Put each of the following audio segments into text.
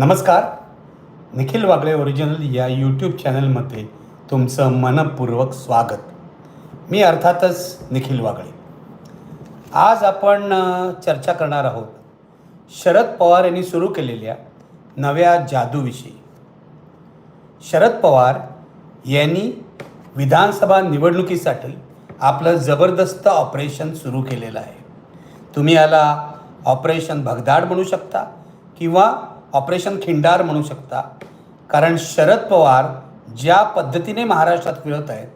नमस्कार. निखिल वागळे ओरिजिनल या यूट्यूब चॅनलमध्ये तुमचं मनपूर्वक स्वागत. मी अर्थातच निखिल वागळे. आज आपण चर्चा करणार आहोत शरद पवार यांनी सुरू केलेल्या नव्या जादूविषयी. शरद पवार यांनी विधानसभा निवडणुकीसाठी आपलं जबरदस्त ऑपरेशन सुरू केलेलं आहे. तुम्ही याला ऑपरेशन भगदाड म्हणू शकता किंवा ऑपरेशन खिंडार म्हणू शकता. कारण शरद पवार ज्या पद्धतीने महाराष्ट्रात फिरत आहेत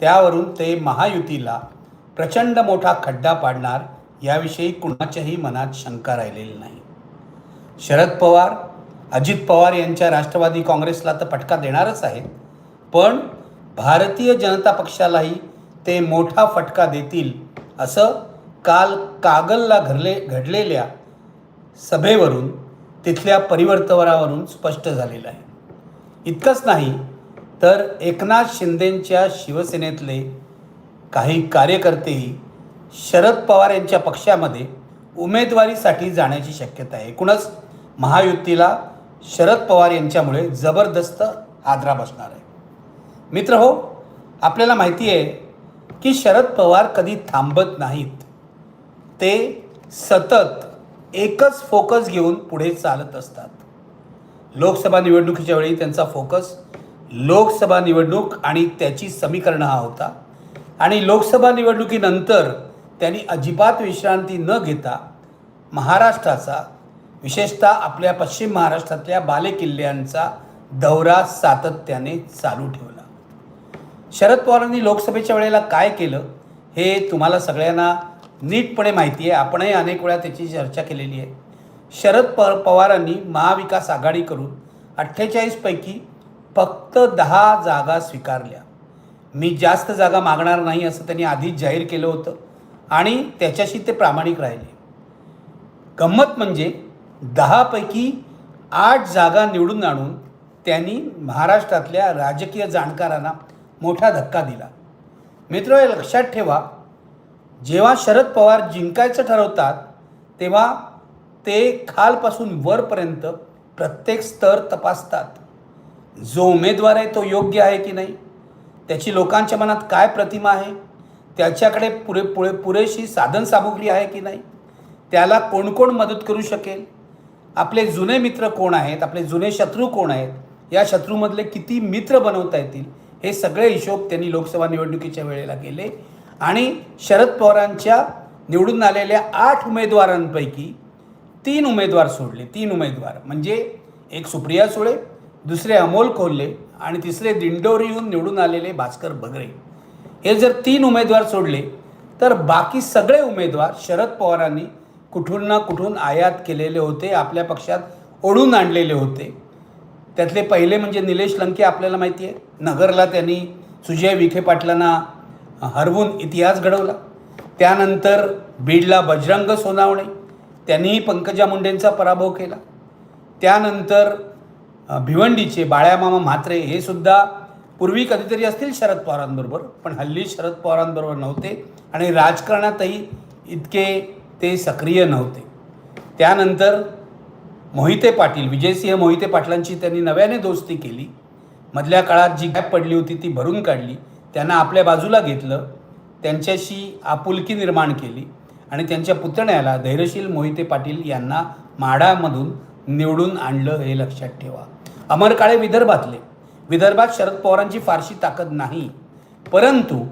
त्यावरून ते महायुतीला प्रचंड मोठा खड्डा पाडणार याविषयी कुणाच्याही मनात शंका राहिलेली नाही. शरद पवार अजित पवार यांच्या राष्ट्रवादी काँग्रेसला तर फटका देणारच आहेत पण भारतीय जनता पक्षालाही ते मोठा फटका देतील असं काल कागलला घडले घडलेल्या सभेवरून तिथल्या परिवर्तनावरून स्पष्ट झालेलं आहे. इतकंच नाही तर एकनाथ शिंदेंच्या शिवसेनेतले काही कार्यकर्तेही शरद पवार यांच्या पक्षामध्ये उमेदवारीसाठी जाण्याची शक्यता आहे. एकूणच महायुतीला शरद पवार यांच्यामुळे जबरदस्त आदरा बसणार आहे. मित्र हो आपल्याला माहिती आहे की शरद पवार कधी थांबत नाहीत. ते सतत एकच फोकस घेऊन पुढे चालत असतात. लोकसभा निवडणुकीच्या वेळी त्यांचा फोकस लोकसभा निवडणूक आणि त्याची समीकरणं हा होता. आणि लोकसभा निवडणुकीनंतर त्यांनी अजिबात विश्रांती न घेता महाराष्ट्राचा विशेषतः आपल्या पश्चिम महाराष्ट्रातल्या बालेकिल्ल्यांचा दौरा सातत्याने चालू ठेवला. शरद पवारांनी लोकसभेच्या वेळेला काय केलं हे तुम्हाला सगळ्यांना नीटपणे माहिती आहे. आपणही अनेक वेळा त्याची चर्चा केलेली आहे. शरद प पवारांनी महाविकास आघाडी करून अठ्ठेचाळीसपैकी फक्त दहा जागा स्वीकारल्या. मी जास्त जागा मागणार नाही असं त्यांनी आधीच जाहीर केलं होतं आणि त्याच्याशी ते प्रामाणिक राहिले. गंमत म्हणजे दहापैकी आठ जागा निवडून आणून त्यांनी महाराष्ट्रातल्या राजकीय जाणकारांना मोठा धक्का दिला. मित्र हे लक्षात ठेवा जेव्हा शरद पवार जिंकायचं ठरवतात तेव्हा ते खालपासून वरपर्यंत प्रत्येक स्तर तपासतात. जो उमेदवार आहे तो योग्य आहे की नाही? त्याची लोकांच्या मनात काय प्रतिमा आहे? त्याच्याकडे पुरे पुरे पुरेशी साधनसामुग्री आहे की नाही? त्याला कोण कोण मदत करू शकेल? आपले जुने मित्र कोण आहेत? आपले जुने शत्रू कोण आहेत? या शत्रूमधले किती मित्र बनवता येतील? हे सगळे हिशोब त्यांनी लोकसभा निवडणुकीच्या वेळेला केले. आणि शरद पवारांच्या निवडून आलेल्या आठ उमेदवारांपैकी तीन उमेदवार सोडले. तीन उमेदवार. म्हणजे एक सुप्रिया सुळे दुसरे अमोल कोल्हे आणि तिसरे दिंडोरीहून निवडून आलेले भास्कर बगरे. हे जर तीन उमेदवार सोडले तर बाकी सगळे उमेदवार शरद पवारांनी कुठून ना कुठून आयात केलेले होते आपल्या पक्षात ओढून आणलेले होते. त्यातले पहिले म्हणजे निलेश लंके आपल्याला माहिती आहे. नगरला त्यांनी सुजय विखे पाटलांना हरवून इतिहास घडवला. त्यानंतर बीडला बजरंग सोनावणे त्यांनीही पंकजा मुंडेंचा पराभव केला. त्यानंतर भिवंडीचे बाळ्यामामा म्हात्रे हे सुद्धा पूर्वी कधीतरी असतील शरद पवारांबरोबर पण हल्ली शरद पवारांबरोबर नव्हते आणि राजकारणातही इतके ते सक्रिय नव्हते. त्यानंतर मोहिते पाटील विजयसिंह मोहिते पाटलांची त्यांनी नव्याने दोस्ती केली. मधल्या काळात जी गॅप पडली होती ती भरून काढली. त्यांना आपल्या बाजूला घेतलं त्यांच्याशी आपुलकी निर्माण केली आणि त्यांच्या पुतण्याला धैर्यशील मोहिते पाटील यांना माडामधून निवडून आणलं हे लक्षात ठेवा. अमर काळे विदर्भातले. विदर्भात शरद पवारांची फारशी ताकद नाही. परंतु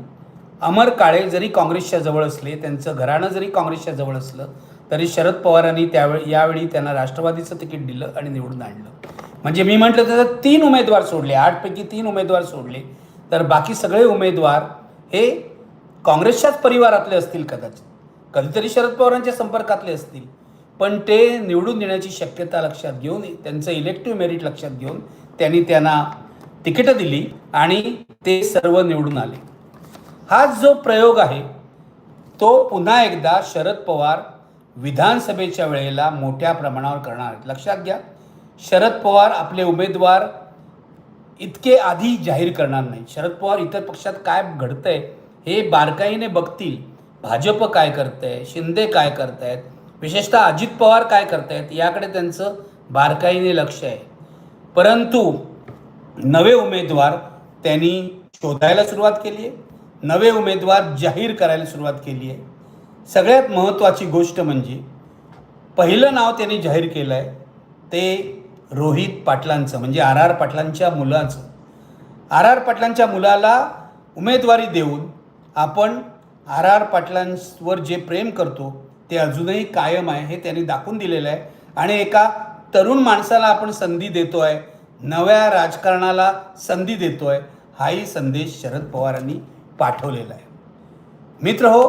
अमर काळे जरी काँग्रेसच्या जवळ असले त्यांचं घराणं जरी काँग्रेसच्या जवळ असलं तरी शरद पवारांनी त्यावेळी यावेळी त्यांना राष्ट्रवादीचं तिकीट दिलं आणि निवडून आणलं. म्हणजे मी म्हटलं तर तीन उमेदवार सोडले आठपैकी तीन उमेदवार सोडले. तर बाकी सगळे उमेदवार हे काँग्रेसच्याच परिवारातले असतील कदाचित. कधीतरी शरद पवारांच्या संपर्कातले असतील. पण ते निवडून देण्याची शक्यता लक्षात घेऊन त्यांचं इलेक्टिव्ह मेरिट लक्षात घेऊन त्यांनी त्यांना तिकीटं दिली आणि ते सर्व निवडून आले. हा जो प्रयोग आहे तो पुन्हा एकदा शरद पवार विधानसभेच्या वेळेला मोठ्या प्रमाणावर करणार आहेत. लक्षात घ्या शरद पवार आपले उमेदवार इतके आधी जाहीर करणार नाही. शरद पवार इतर पक्षात काय घडतंय हे बारकाईने बघतील. भाजप काय करतंय? शिंदे काय करतायत? विशेषतः अजित पवार काय करतायत? याकडे त्यांचं बारकाईने लक्ष आहे. परंतु नवे उमेदवार त्यांनी शोधायला सुरुवात केली आहे. नवे उमेदवार जाहीर करायला सुरुवात केली आहे. सगळ्यात महत्त्वाची गोष्ट म्हणजे पहिलं नाव त्यांनी जाहीर केलं आहे ते रोहित पाटलांचं म्हणजे आर आर पाटलांच्या मुलाचं. आर आर पाटलांच्या मुलाला उमेदवारी देऊन आपण आर आर पाटलांवर जे प्रेम करतो ते अजूनही कायम आहे हे त्यांनी दाखवून दिलेलं आहे. आणि एका तरुण माणसाला आपण संधी देतो आहे नव्या राजकारणाला संधी देतो आहे हाही संदेश शरद पवारांनी पाठवलेला आहे. मित्र हो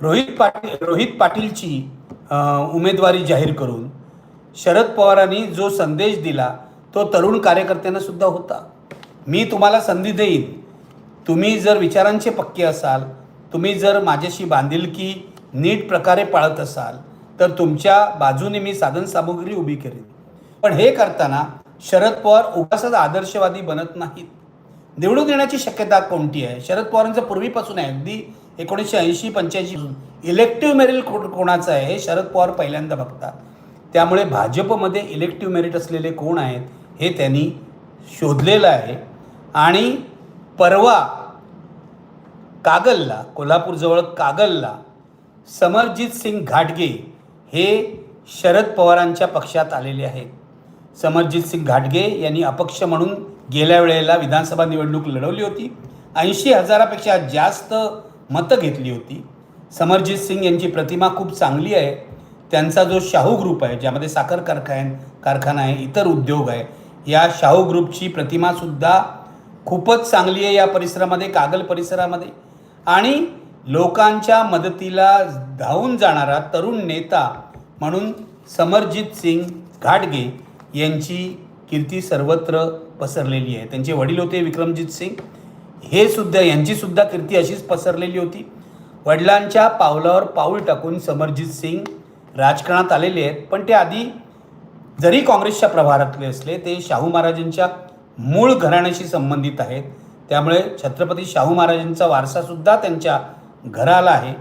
रोहित पाटील रोहित पाटीलची उमेदवारी जाहीर करून शरद पवारांनी जो संदेश दिला तो तरुण कार्यकर्त्यांना सुद्धा होता. मी तुम्हाला संधी देईन. तुम्ही जर विचारांचे पक्के असाल तुम्ही जर माझ्याशी बांधिलकी नीट प्रकारे पाळत असाल तर तुमच्या बाजूने मी साधन सामुग्री उभी करेन. पण हे करताना शरद पवार उगासच आदर्शवादी बनत नाहीत. निवडून येण्याची शक्यता कोणती आहे? शरद पवारांचं पूर्वीपासून आहे. अगदी एकोणीसशे ऐंशी पंच्याऐंशी इलेक्टिव्ह मेरिल कोणाचं आहे हे शरद पवार पहिल्यांदा बघतात. त्यामुळे भाजपमध्ये इलेक्टिव्ह मेरिट असलेले कोण आहेत हे त्यांनी शोधलेलं आहे. आणि परवा कागलला कोल्हापूरजवळ कागलला समरजित सिंग घाटगे हे शरद पवारांच्या पक्षात आलेले आहेत. समरजित सिंग घाटगे यांनी अपक्ष म्हणून गेल्या वेळेला विधानसभा निवडणूक लढवली होती. ऐंशी हजारापेक्षा जास्त मतं घेतली होती. समरजित सिंग यांची प्रतिमा खूप चांगली आहे. त्यांचा जो शाहू ग्रुप आहे ज्यामध्ये साखर कारखान कारखाना आहे इतर उद्योग आहे या शाहू ग्रुपची प्रतिमासुद्धा खूपच चांगली आहे या परिसरामध्ये कागल परिसरामध्ये. आणि लोकांच्या मदतीला धावून जाणारा तरुण नेता म्हणून समरजित सिंग घाटगे यांची कीर्ती सर्वत्र पसरलेली आहे. त्यांचे वडील होते विक्रमजित सिंग. हे सुद्धा यांचीसुद्धा कीर्ती अशीच पसरलेली होती. वडिलांच्या पावलावर पाऊल टाकून समरजित सिंग राजकारणात आलेले आहेत पण ते आधी जरी काँग्रेसच्या प्रभारातले असले ते शाहू महाराजांच्या मूळ घराण्याशी संबंधित आहेत. त्यामुळे छत्रपती शाहू महाराजांचा वारसासुद्धा त्यांच्या घराला आहे.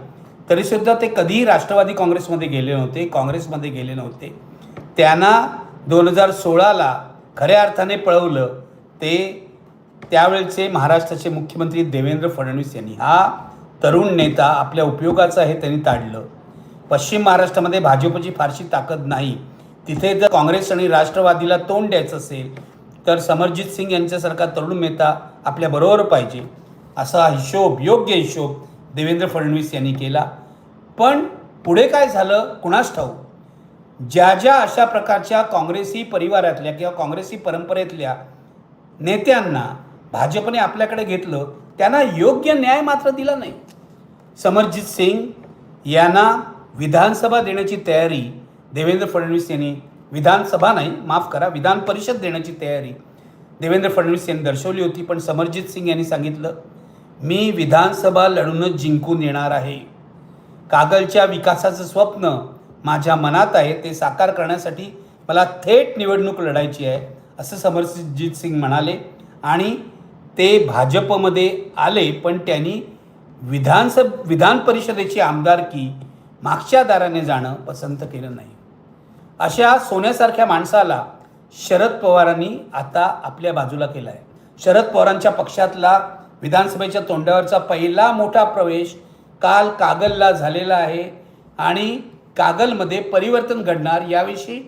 तरीसुद्धा ते कधीही राष्ट्रवादी काँग्रेसमध्ये गेले नव्हते काँग्रेसमध्ये गेले नव्हते. त्यांना दोन हजार सोळाला खऱ्या अर्थाने पळवलं ते त्यावेळेचे महाराष्ट्राचे मुख्यमंत्री देवेंद्र फडणवीस यांनी. हा तरुण नेता आपल्या उपयोगाचा हे त्यांनी ताडलं. पश्चिम महाराष्ट्रामध्ये भाजपची फारशी ताकद नाही. तिथे जर काँग्रेस आणि राष्ट्रवादीला तोंड द्यायचं असेल तर समरजित सिंग यांच्यासारखा तरुण नेता आपल्याबरोबर पाहिजे. असा हिशोब योग्य हिशोब देवेंद्र फडणवीस यांनी केला. पण पुढे काय झालं? कुणास ठाऊक? ज्या ज्या अशा प्रकारच्या काँग्रेसी परिवारातल्या किंवा काँग्रेसी परंपरेतल्या नेत्यांना भाजपने आपल्याकडे घेतलं त्यांना योग्य न्याय मात्र दिला नाही. समरजित सिंग यांना विधानसभा देण्याची तयारी देवेंद्र फडणवीस यांनी विधानसभा नाही माफ करा विधान परिषद देण्याची तयारी देवेंद्र फडणवीस यांनी दर्शवली होती पण समरजित सिंग यांनी सांगितलं मी विधानसभा लढूनच जिंकून येणार आहे. कागलच्या विकासाचं स्वप्न माझ्या मनात आहे ते साकार करण्यासाठी मला थेट निवडणूक लढायची आहे असं समरजित सिंग म्हणाले. आणि ते भाजपमध्ये आले पण त्यांनी विधानसभ विधान परिषदेची आमदारकी मागच्या दाराने जाणं पसंत केलं नाही. अशा सोन्यासारख्या माणसाला शरद पवारांनी आता आपल्या बाजूला केला आहे शरद पवारांच्या पक्षातला विधानसभेच्या तोंडावरचा पहिला मोठा प्रवेश काल कागलला झालेला आहे आणि कागलमध्ये परिवर्तन घडणार याविषयी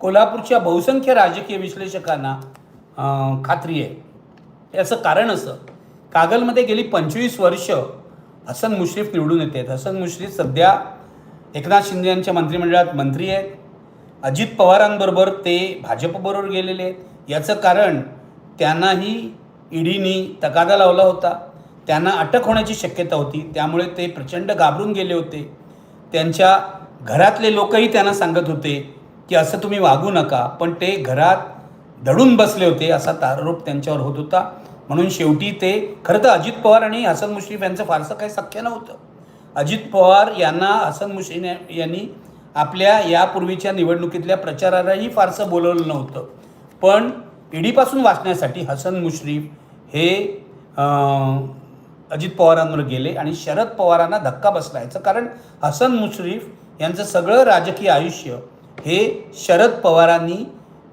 कोल्हापूरच्या बहुसंख्य राजकीय विश्लेषकांना खात्री आहे. याचं कारण असं कागलमध्ये गेली पंचवीस वर्ष हसन मुश्रीफ निवडून येत आहेत हसन मुश्रीफ सध्या एकनाथ शिंदे यांच्या मंत्रिमंडळात मंत्री आहेत. अजित पवारांबरोबर ते भाजपबरोबर गेलेले आहेत. याचं कारण त्यांनाही ईडीनी तगादा लावला होता. त्यांना अटक होण्याची शक्यता होती. त्यामुळे ते प्रचंड घाबरून गेले होते. त्यांच्या घरातले लोकही त्यांना सांगत होते की असं तुम्ही वागू नका. पण ते घरात दडून बसले होते असा तारोप त्यांच्यावर होत होता. म्हणून शेवटी ते खरं तर अजित पवार आणि हसन मुश्रीफ यांचं फारसं काही सख्य नव्हतं. अजित पवार यांना हसन मुश्रीफ यांनी आपल्या यापूर्वीच्या निवडणुकीतल्या प्रचारालाही फारसं बोलवलं नव्हतं. पण ईडीपासून वाचण्यासाठी हसन मुश्रीफ हे अजित पवारांवर गेले आणि शरद पवारांना धक्का बसला याचं कारण हसन मुश्रीफ यांचं सगळं राजकीय आयुष्य हे शरद पवारांनी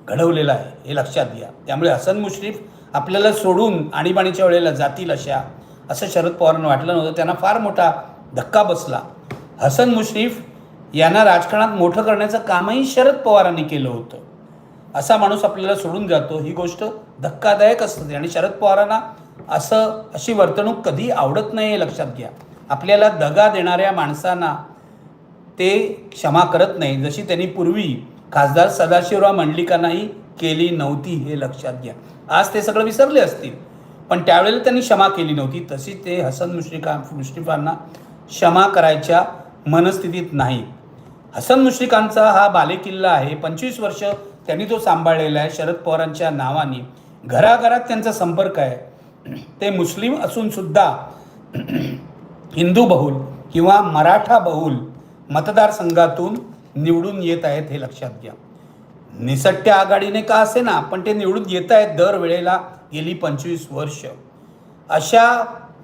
घडवलेलं आहे हे लक्षात घ्या. त्यामुळे हसन मुश्रीफ आपल्याला सोडून आणीबाणीच्या वेळेला जातील अशा असं शरद पवारांना वाटलं नव्हतं. त्यांना फार मोठा धक्का बसला. हसन मुश्रीफ यांना राजकारणात मोठं करण्याचं कामही शरद पवारांनी केलं होतं. असा माणूस आपल्याला सोडून जातो ही गोष्ट धक्कादायक असते. आणि शरद पवारांना असं अशी वर्तणूक कधी आवडत नाही हे लक्षात घ्या. आपल्याला दगा देणाऱ्या माणसांना ते क्षमा करत नाही जशी त्यांनी पूर्वी खासदार सदाशिवराव मंडलिकांनाही केली नव्हती हे लक्षात घ्या. आज ते सगळं विसरले असतील. पण त्यावेळेला त्यांनी क्षमा केली नव्हती. तशी ते हसन मुश्रिका मुश्रीफांना क्षमा करायच्या मनस्थितीत नाही. हसन मुश्रीकांचा हा बालेकिल्ला आहे. पंचवीस वर्ष त्यांनी तो सांभाळलेला आहे. शरद पवारांच्या नावाने. घराघरात त्यांचा संपर्क आहे. ते मुस्लिम असून सुद्धा हिंदू बहुल किंवा मराठा बहुल मतदारसंघातून निवडून येत आहेत हे लक्षात घ्या. निसट्ट्या आघाडीने का असे ना पण ते निवडून येत आहेत दरवेळेला गेली पंचवीस वर्ष. अशा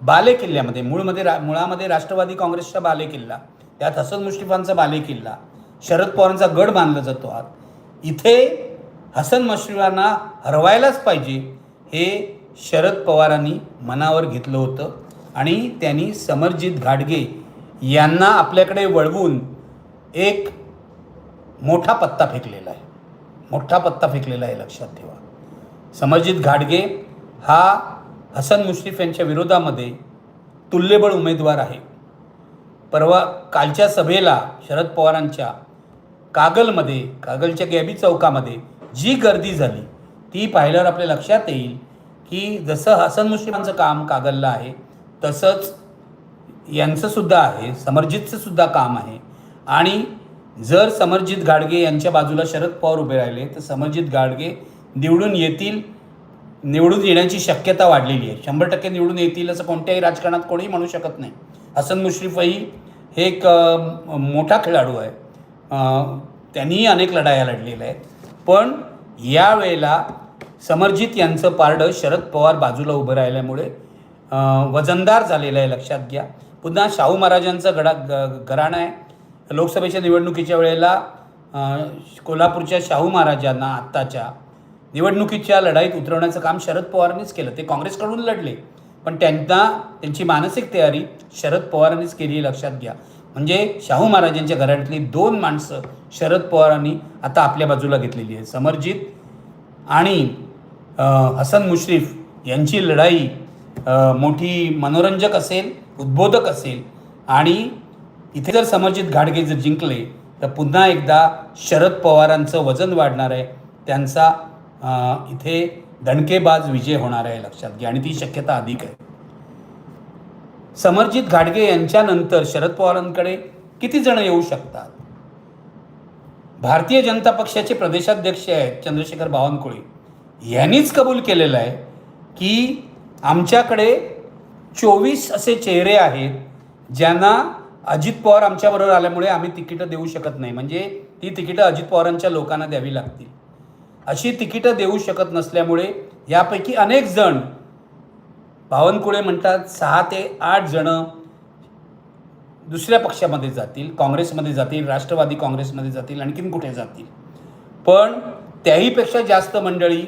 बालेकिल्ल्यामध्ये मूळमध्ये रा मुळामध्ये राष्ट्रवादी काँग्रेसचा बालेकिल्ला त्यात हसन मुश्रीफांचा बालेकिल्ला शरद पवारांचा गड बांधला जातो आत. इथे हसन मुश्रीफांना हरवायलाच पाहिजे हे शरद पवारांनी मनावर घेतलं होतं आणि त्यांनी समरजित घाटगे यांना आपल्याकडे वळवून एक मोठा पत्ता फेकलेला आहे. मोठा पत्ता फेकलेला आहे लक्षात ठेवा. समरजित घाटगे हा हसन मुश्रीफ यांच्या विरोधामध्ये तुल्यबळ उमेदवार आहे. परवा कालच्या सभेला शरद पवारांच्या कागलमध्ये कागलच्या गॅबी चौकामध्ये जी गर्दी झाली ती पाहिल्यावर आपल्या लक्षात येईल की जसं हसन मुश्रीफांचं काम कागलला आहे तसंच यांचंसुद्धा आहे समरजितचंसुद्धा काम आहे. आणि जर समरजित गाडगे यांच्या बाजूला शरद पवार उभे राहिले तर समरजित गाडगे निवडून येतील निवडून येण्याची शक्यता वाढलेली आहे. शंभर टक्के निवडून येतील असं कोणत्याही राजकारणात कोणीही म्हणू शकत नाही. हसन मुश्रीफही हे एक मोठा खेळाडू आहे. त्यांनीही अनेक लढाया लढलेल्या आहेत. पण यावेळेला समरजित यांचं पारडं शरद पवार बाजूला उभं राहिल्यामुळे वजनदार झालेलं आहे लक्षात घ्या. पुन्हा शाहू महाराजांचं गडा ग घराणं आहे. लोकसभेच्या निवडणुकीच्या वेळेला कोल्हापूरच्या शाहू महाराजांना आत्ताच्या निवडणुकीच्या लढाईत उतरवण्याचं काम शरद पवारांनीच केलं. ते काँग्रेसकडून लढले. पण त्यांना त्यांची मानसिक तयारी शरद पवारांनीच केली लक्षात घ्या. म्हणजे शाहू महाराजांच्या घरातली दोन माणसं शरद पवारांनी आता आपल्या बाजूला घेतलेली आहे समरजित आणि हसन मुश्रीफ यांची लढाई मोठी मनोरंजक असेल उद्बोधक असेल आणि इथे जर समरजित घाडगे जर जिंकले तर पुन्हा एकदा शरद पवारांचं वजन वाढणार आहे. त्यांचा इथे दणकेबाज विजय होणार आहे लक्षात घ्या. आणि ती शक्यता अधिक आहे. समरजित घाटगे यांच्यानंतर शरद पवारांकडे किती जण येऊ शकतात? भारतीय जनता पक्षाचे प्रदेशाध्यक्ष आहेत चंद्रशेखर बावनकुळे. यांनीच कबूल केलेलं आहे की आमच्याकडे चोवीस असे चेहरे आहेत ज्यांना अजित पवार आमच्याबरोबर आल्यामुळे आम्ही तिकीटं देऊ शकत नाही. म्हणजे ती तिकीटं अजित पवारांच्या लोकांना द्यावी लागतील. अशी तिकीटं देऊ शकत नसल्यामुळे यापैकी अनेक जण बावनकुळे म्हणतात सहा ते आठ जणं दुसऱ्या पक्षामध्ये जातील काँग्रेसमध्ये जातील राष्ट्रवादी काँग्रेसमध्ये जातील आणखीन कुठे जातील. पण त्याहीपेक्षा जास्त मंडळी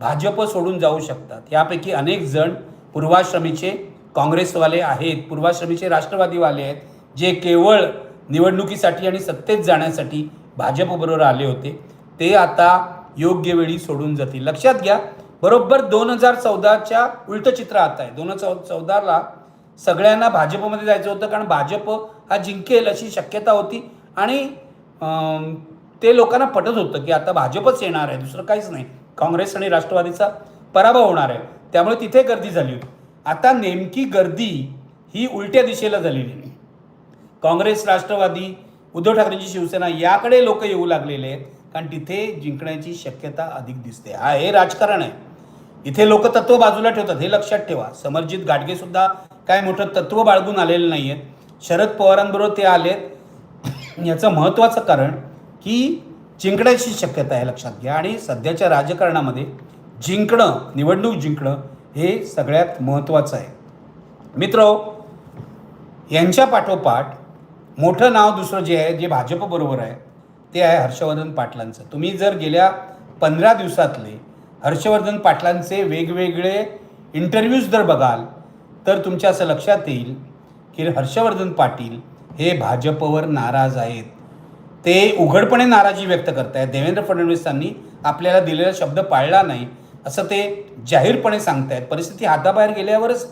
भाजप सोडून जाऊ शकतात. यापैकी अनेक जण पूर्वाश्रमीचे काँग्रेसवाले आहेत पूर्वाश्रमीचे राष्ट्रवादीवाले आहेत जे केवळ निवडणुकीसाठी आणि सत्तेत जाण्यासाठी भाजपबरोबर आले होते. ते आता योग्य वेळी सोडून जातील. लक्षात घ्या बरोबर दोन हजार चौदाच्या उलटं चित्र आता आहे. दोन चौ चौदाला सगळ्यांना भाजपमध्ये जायचं होतं कारण भाजप हा जिंकेल अशी शक्यता होती आणि ते लोकांना पटत होतं की आता भाजपच येणार आहे. दुसरं काहीच नाही. काँग्रेस आणि राष्ट्रवादीचा पराभव होणार आहे. त्यामुळे तिथे गर्दी झाली होती. आता नेमकी गर्दी ही उलट्या दिशेला झालेली आहे काँग्रेस राष्ट्रवादी उद्धव ठाकरेंची शिवसेना याकडे लोक येऊ लागलेले आहेत. कारण तिथे जिंकण्याची शक्यता अधिक दिसते. हा हे राजकारण आहे. इथे लोक तत्व बाजूला ठेवतात. हे लक्षात ठेवा. समरजित गाडगे सुद्धा काय मोठं तत्व बाळगून आलेलं नाही आहेत शरद पवारांबरोबर ते आलेत. याचं महत्त्वाचं कारण की जिंकण्याची शक्यता आहे लक्षात घ्या. आणि सध्याच्या राजकारणामध्ये जिंकणं निवडणूक जिंकणं हे सगळ्यात महत्त्वाचं आहे. मित्र यांच्या पाठोपाठ मोठं नाव दुसरं जे आहे जे भाजपबरोबर आहे ते आहे हर्षवर्धन पाटलांचं. तुम्ही जर गेल्या पंधरा दिवसातले हर्षवर्धन पाटलांचे वेगवेगळे इंटरव्ह्यूज जर बघाल तर तुमच्या असं लक्षात येईल की हर्षवर्धन पाटील हे भाजपवर नाराज आहेत. ते उघडपणे नाराजी व्यक्त करत आहेत देवेंद्र फडणवीसांनी आपल्याला दिलेला शब्द पाळला नाही असं ते जाहीरपणे सांगतायत. परिस्थिती हाताबाहेर गेल्यावरच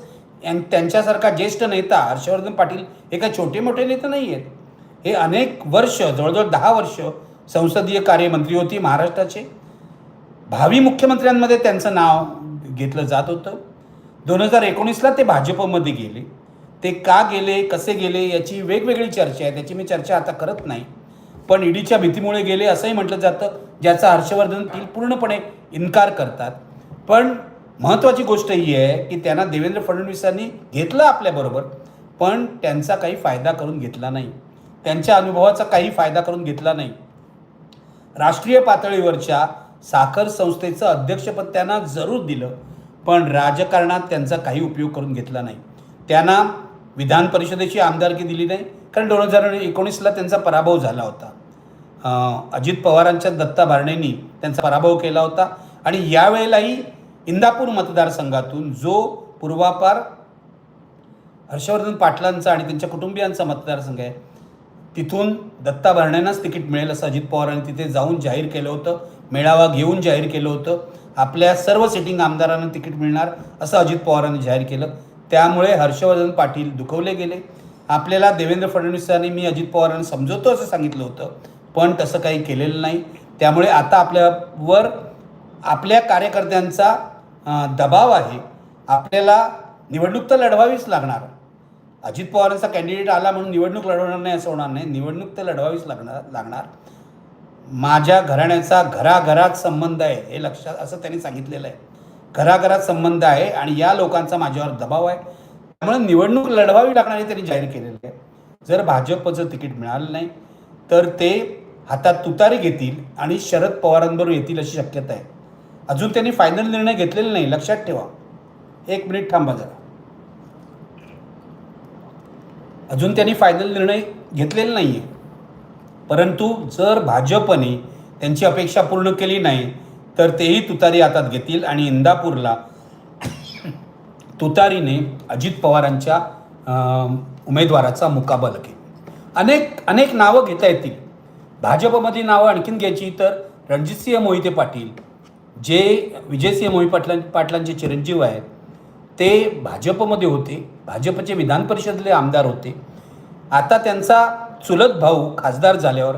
यां- त्यांच्यासारखा ज्येष्ठ नेता हर्षवर्धन पाटील हे काय छोटे मोठे नेते नाही आहेत हे अनेक वर्ष जवळजवळ दहा वर्ष संसदीय कार्यमंत्री होती महाराष्ट्राचे. भावी मुख्यमंत्र्यांमध्ये त्यांचं नाव घेतलं जात होतं. दोन हजार एकोणीसला ते भाजपमध्ये गेले. ते का गेले कसे गेले याची वेगवेगळी चर्चा आहे. त्याची मी चर्चा आता करत नाही. पण ईडीच्या भीतीमुळे गेले असंही म्हटलं जातं ज्याचा हर्षवर्धन पूर्णपणे इन्कार करतात. पण महत्त्वाची गोष्ट ही आहे की त्यांना देवेंद्र फडणवीसांनी घेतलं आपल्याबरोबर पण त्यांचा काही फायदा करून घेतला नाही. त्यांच्या अनुभवाचा काही फायदा करून घेतला नाही. राष्ट्रीय पातळीवरच्या साखर संस्थेचं अध्यक्षपद त्यांना जरूर दिलं पण राजकारणात त्यांचा काही उपयोग करून घेतला नाही. त्यांना विधान परिषदेची आमदारकी दिली नाही कारण दोन हजार एकोणीसला त्यांचा पराभव झाला होता. अजित पवारांच्या दत्ता भारणेंनी त्यांचा पराभव केला होता आणि यावेळेलाही इंदापूर मतदारसंघातून जो पूर्वापार हर्षवर्धन पाटलांचा आणि त्यांच्या कुटुंबियांचा मतदारसंघ आहे तिथून दत्ता भरण्यांनाच तिकीट मिळेल असं अजित पवारांनी तिथे जाऊन जाहीर केलं होतं. मेळावा घेऊन जाहीर केलं होतं. आपल्या सर्व सिटिंग आमदारांना तिकीट मिळणार असं अजित पवारांनी जाहीर केलं. त्यामुळे हर्षवर्धन पाटील दुखवले गेले. आपल्याला देवेंद्र फडणवीसांनी मी अजित पवारांना समजवतो असं सांगितलं होतं. पण तसं काही केलेलं नाही. त्यामुळे आता आपल्यावर आपल्या कार्यकर्त्यांचा दबाव आहे. आपल्याला निवडणूक तर लढवावीच लागणार. अजित पवारांचा कॅन्डिडेट आला म्हणून निवडणूक लढवणार नाही असं होणार नाही. निवडणूक तर लढवावीच लागणार लागणार. माझ्या घराण्याचा घराघरात संबंध आहे हे लक्षात असं त्यांनी सांगितलेलं आहे. घराघरात संबंध आहे आणि या लोकांचा माझ्यावर दबाव आहे. त्यामुळे निवडणूक लढवावी लागणार हे त्यांनी जाहीर केलेलं आहे. जर भाजपचं तिकीट मिळालं नाही तर ते हातात तुतारी घेतील आणि शरद पवारांबरोबर येतील अशी शक्यता आहे. अजून त्यांनी फायनल निर्णय घेतलेला नाही लक्षात ठेवा. एक मिनिट थांबा जरा. अजून त्यांनी फायनल निर्णय घेतलेला नाही आहे परंतु जर भाजपने त्यांची अपेक्षा पूर्ण केली नाही तर तेही तुतारी हातात घेतील आणि इंदापूरला तुतारीने अजित पवारांच्या उमेदवाराचा मुकाबला केला. अनेक अनेक नावं घेता येतील. भाजपमध्ये नावं आणखीन घ्यायची तर रणजितसिंह मोहिते पाटील जे विजयसिंह मोहिते पाटलां पाटलांचे चिरंजीव आहेत ते भाजपमध्ये होते. भाजपचे विधान परिषदेतले आमदार होते. आता त्यांचा चुलत भाऊ खासदार झाल्यावर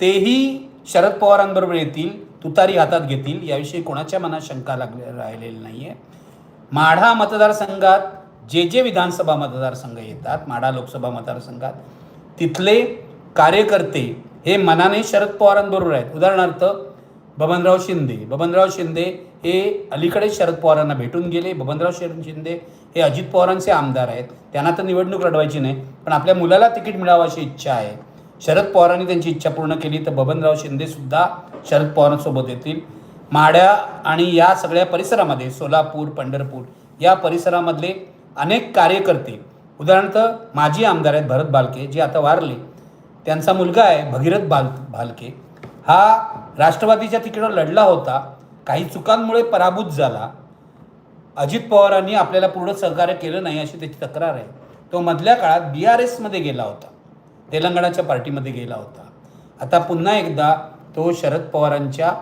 तेही शरद पवारांबरोबर येतील तुतारी हातात घेतील याविषयी कोणाच्या मनात शंका लागले राहिलेली नाही आहे माढा मतदारसंघात जे जे विधानसभा मतदारसंघ येतात माढा लोकसभा मतदारसंघात तिथले कार्यकर्ते हे मनाने शरद पवारांबरोबर आहेत. उदाहरणार्थ बबनराव शिंदे. बबनराव शिंदे हे अलीकडे शरद पवारांना भेटून गेले. बबनराव शरद शिंदे हे अजित पवारांचे आमदार आहेत. त्यांना तर निवडणूक लढवायची नाही पण आपल्या मुलाला तिकीट मिळावं अशी इच्छा आहे. शरद पवारांनी त्यांची इच्छा पूर्ण केली तर बबनराव शिंदेसुद्धा शरद पवारांसोबत येतील. माड्या आणि या सगळ्या परिसरामध्ये सोलापूर पंढरपूर या परिसरामधले अनेक कार्यकर्ते उदाहरणार्थ माजी आमदार आहेत भरत बालके जे आता वारले. त्यांचा मुलगा आहे भगीरथ बाल भालके. हा राष्ट्रवादीच्या तिकीटावर लढला होता. काही चुकांमुळे पराभूत झाला. अजित पवारांनी आपल्याला पूर्ण सहकार्य केलं नाही अशी त्याची तक्रार आहे. तो मधल्या काळात बी आर एसमध्ये गेला होता. तेलंगणाच्या पार्टीमध्ये गेला होता. आता पुन्हा एकदा तो शरद पवारांच्या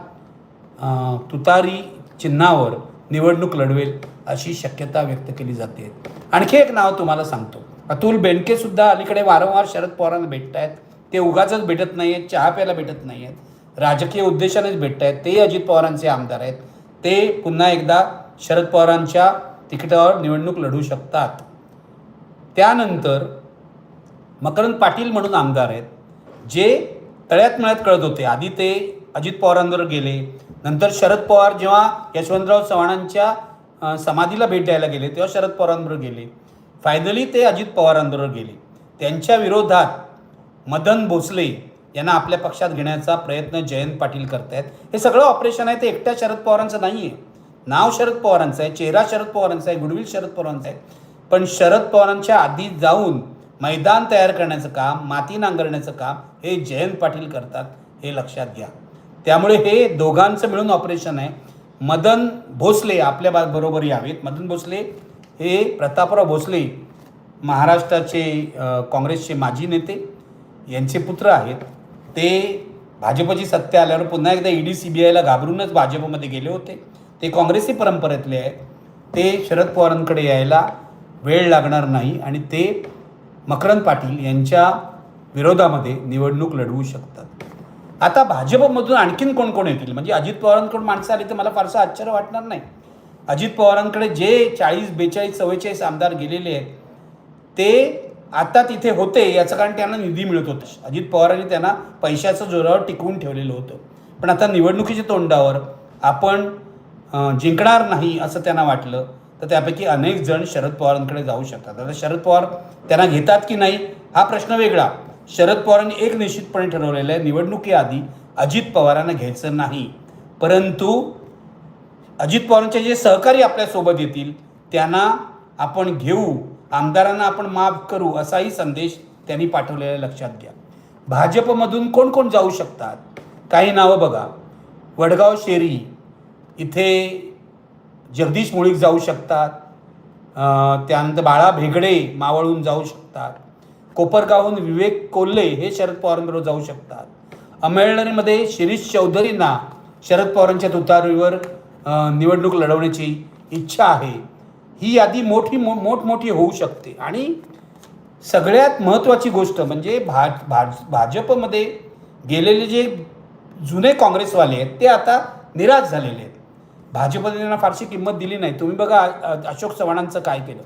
तुतारी चिन्हावर निवडणूक लढवेल अशी शक्यता व्यक्त केली जाते. आणखी एक नाव तुम्हाला सांगतो. अतुल बेंडकेसुद्धा अलीकडे वारंवार शरद पवारांना भेटत आहेत ते उगाचच भेटत नाही आहेत चहा प्यायला भेटत नाही आहेत राजकीय उद्देशानेच भेटत आहेत ते अजित पवारांचे आमदार आहेत. ते पुन्हा एकदा शरद पवारांच्या तिकिटावर निवडणूक लढू शकतात. त्यानंतर मकरंद पाटील म्हणून आमदार आहेत जे तळ्यात मळ्यात कळत होते. आधी ते अजित पवारांवर गेले नंतर शरद पवार जेव्हा यशवंतराव चव्हाणांच्या समाधीला भेट द्यायला गेले तेव्हा शरद पवारांवर गेले. फायनली ते अजित पवारांबरोबर गेले. त्यांच्या विरोधात मदन भोसले यांना आपल्या पक्षात घेण्याचा प्रयत्न जयंत पाटील करतायत. हे सगळं ऑपरेशन आहे ते एकट्या शरद पवारांचं नाही आहे नाव शरद पवारांचं आहे चेहरा शरद पवारांचा आहे गुडविल शरद पवारांचा आहे. पण शरद पवारांच्या आधी जाऊन मैदान तयार करण्याचं काम माती नांगरण्याचं काम हे जयंत पाटील करतात हे लक्षात घ्या. त्यामुळे हे दोघांचं मिळून ऑपरेशन आहे. मदन भोसले आपल्या बा- बरोबर यावेत. मदन भोसले हे प्रतापराव भोसले महाराष्ट्राचे काँग्रेसचे माजी नेते. यांचे पुत्र आहेत. ते भाजपची सत्ता आल्यावर पुन्हा एकदा ईडी सी बी आयला घाबरूनच भाजपमध्ये गेले होते. ते काँग्रेसी परंपरेतले आहेत. ते शरद पवारांकडे यायला वेळ लागणार नाही आणि ते मकरंद पाटील यांच्या विरोधामध्ये निवडणूक लढवू शकतात. आता भाजपमधून आणखीन कोण कोण येतील? म्हणजे अजित पवारांकडून माणसं आली तर मला फारसं आश्चर्य वाटणार नाही. अजित पवारांकडे जे चाळीस बेचाळीस चव्वेचाळीस आमदार गेलेले आहेत ते आता तिथे होते याचं कारण त्यांना निधी मिळत होतं. अजित पवारांनी त्यांना पैशाचं जोरावर टिकवून ठेवलेलं होतं. पण आता निवडणुकीच्या तोंडावर आपण जिंकणार नाही असं त्यांना वाटलं तर त्यापैकी अनेक जण शरद पवारांकडे जाऊ शकतात. आता शरद पवार त्यांना घेतात की नाही हा प्रश्न वेगळा. शरद पवारांनी एक निश्चितपणे ठरवलेलं आहे निवडणुकीआधी अजित पवारांना घ्यायचं नाही. परंतु अजित पवारांचे जे सहकारी आपल्यासोबत येतील त्यांना आपण घेऊ आमदारांना आपण माफ करू असाही संदेश त्यांनी पाठवलेला लक्षात घ्या. भाजपमधून कोण कोण जाऊ शकतात? काही नावं बघा. वडगाव शेरी इथे जगदीश मुळीक जाऊ शकतात. त्यानंतर बाळा भेगडे मावळून जाऊ शकतात. कोपरगावहून विवेक कोल्हे हे शरद पवारांबरोबर जाऊ शकतात. अमळनेरमध्ये शिरीष चौधरींना शरद पवारांच्या तुतारीवर निवडणूक लढवण्याची इच्छा आहे. ही यादी मोठी मो मोठमोठी होऊ शकते. आणि सगळ्यात महत्त्वाची गोष्ट म्हणजे भाज भाज भाजपमध्ये गेलेले जे जुने काँग्रेसवाले आहेत ते आता निराश झालेले आहेत. भाजपने त्यांना फारशी किंमत दिली नाही. तुम्ही बघा अशोक चव्हाणांचं काय केलं?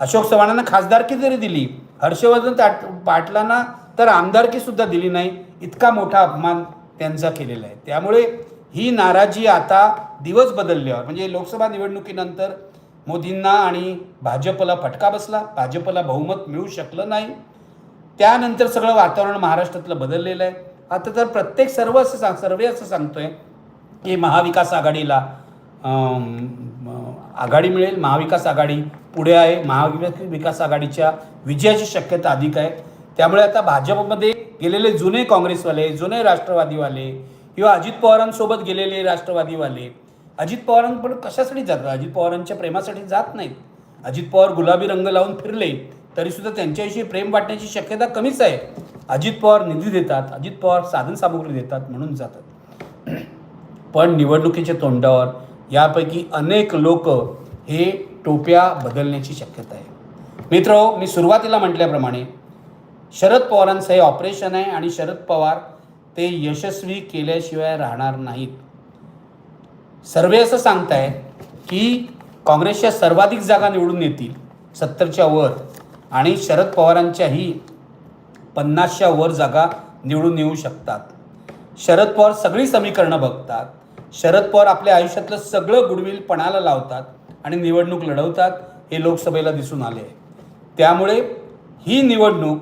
अशोक चव्हाणांना खासदारकी जरी दिली हर्षवर्धन ताट पाटलांना तर आमदारकी सुद्धा दिली नाही. इतका मोठा अपमान त्यांचा केलेला आहे. त्यामुळे ही नाराजी आता दिवस बदलल्यावर म्हणजे लोकसभा निवडणुकीनंतर मोदींना आणि भाजपला फटका बसला. भाजपला बहुमत मिळू शकलं नाही. त्यानंतर सगळं वातावरण महाराष्ट्रातलं बदललेलं आहे. आता तर प्रत्येक सर्व असं सांग सर्वे असं सांगतोय की महाविकास आघाडीला आघाडी मिळेल महाविकास आघाडी पुढे आहे महाविकास विकास आघाडीच्या विजयाची शक्यता अधिक आहे. त्यामुळे आता भाजपमध्ये गेलेले जुने काँग्रेसवाले जुने राष्ट्रवादीवाले किंवा अजित पवारांसोबत गेलेले राष्ट्रवादीवाले अजित पवारांकडे कशासाठी जातात? अजित पवारांच्या प्रेमासाठी जात नाहीत. अजित पवार गुलाबी रंग लावून फिरले तरीसुद्धा त्यांच्याविषयी प्रेम वाटण्याची शक्यता कमीच आहे. अजित पवार निधी देतात अजित पवार साधनसामुग्री देतात म्हणून जातात. पण निवडणुकीच्या तोंडावर यापैकी अनेक लोक हे टोप्या बदलण्याची शक्यता आहे. मित्र मी सुरुवातीला म्हटल्याप्रमाणे शरद पवारांचं हे ऑपरेशन आहे आणि शरद पवार ते यशस्वी केल्याशिवाय राहणार नाहीत. सर्वे असं सांगताय की काँग्रेसच्या सर्वाधिक जागा निवडून येतील सत्तरच्या वर आणि शरद पवारांच्याही पन्नासच्या वर जागा निवडून येऊ शकतात. शरद पवार सगळी समीकरणं बघतात. शरद पवार आपल्या आयुष्यातलं सगळं गुडविल पणाला लावतात आणि निवडणूक लढवतात हे लोकसभेला दिसून आले. आहे त्यामुळे ही निवडणूक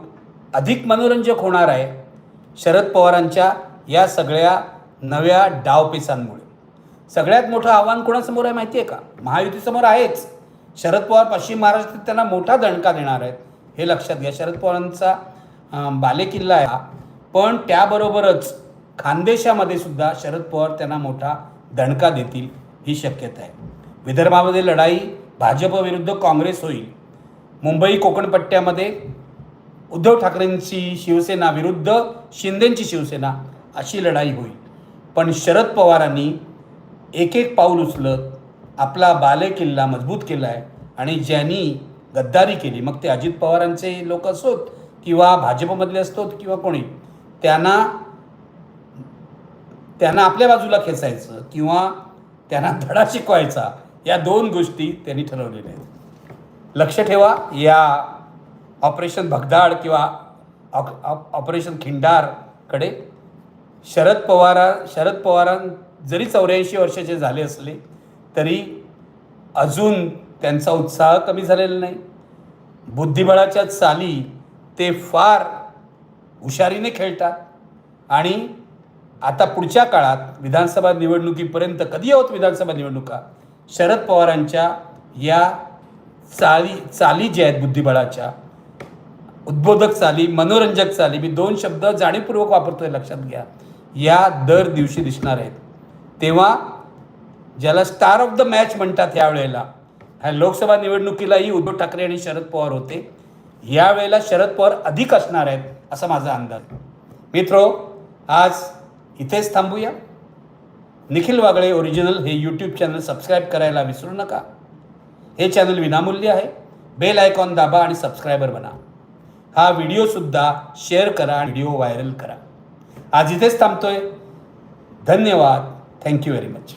अधिक मनोरंजक होणार आहे शरद पवारांच्या या सगळ्या नव्या डावपेचांमुळे सगळ्यात मोठं आव्हान कोणासमोर आहे माहिती आहे का? महायुतीसमोर आहेच. शरद पवार पश्चिम महाराष्ट्रात त्यांना मोठा दणका देणार आहेत हे लक्षात घ्या. शरद पवारांचा बालेकिल्ला आहे पण त्याबरोबरच खानदेशामध्ये सुद्धा शरद पवार त्यांना मोठा दणका देतील ही शक्यता आहे. विदर्भामध्ये लढाई भाजपविरुद्ध काँग्रेस होईल. मुंबई कोकणपट्ट्यामध्ये उद्धव ठाकरेंची शिवसेना विरुद्ध शिंदेंची शिवसेना अशी लढाई होईल. पण शरद पवारांनी एक एक पाऊल उचलत आपला बालेकिल्ला मजबूत केला आहे आणि ज्यांनी गद्दारी केली मग ते अजित पवारांचे लोक असोत किंवा भाजपमधले असतोत किंवा कोणी त्यांना त्यांना आपल्या बाजूला खेचायचं किंवा त्यांना धडा शिकवायचा या दोन गोष्टी त्यांनी ठरवलेल्या आहेत. लक्ष ठेवा या ऑपरेशन भगदाड किंवा ऑक- ऑपरेशन खिंडारकडे शरद पवारा शरद पवारां जरी चौऱ्याऐंशी वर्षाचे झाले असले तरी अजून त्यांचा उत्साह कमी झालेला नाही. बुद्धिबळाच्या चाली ते फार हुशारीने खेळतात आणि आता पुढच्या काळात विधानसभा निवडणुकीपर्यंत कधी होत विधानसभा निवडणुका? शरद पवारांच्या या चाली चाली ज्या आहेत बुद्धिबळाच्या उद्बोधक चाली मनोरंजक चाली मी दोन शब्द जाणीवपूर्वक वापरतोय लक्षात घ्या. या दर दिवशी दिसणार आहेत. तेव्हा ज्याला स्टार ऑफ द मॅच म्हणतात यावेळेला ह्या लोकसभा निवडणुकीलाही उद्धव ठाकरे आणि शरद पवार होते. यावेळेला शरद पवार अधिक असणार आहेत असा माझा अंदाज. मित्रो आज इथेच थांबूया. निखिल वागळे ओरिजिनल हे यूट्यूब चॅनल सबस्क्राईब करायला विसरू नका. हे चॅनल विनामूल्य आहे. बेल आयकॉन दाबा आणि सबस्क्रायबर बना. हा व्हिडिओसुद्धा शेअर करा आणि व्हिडिओ व्हायरल करा. आज इथेच थांबतोय. धन्यवाद. Thank you very much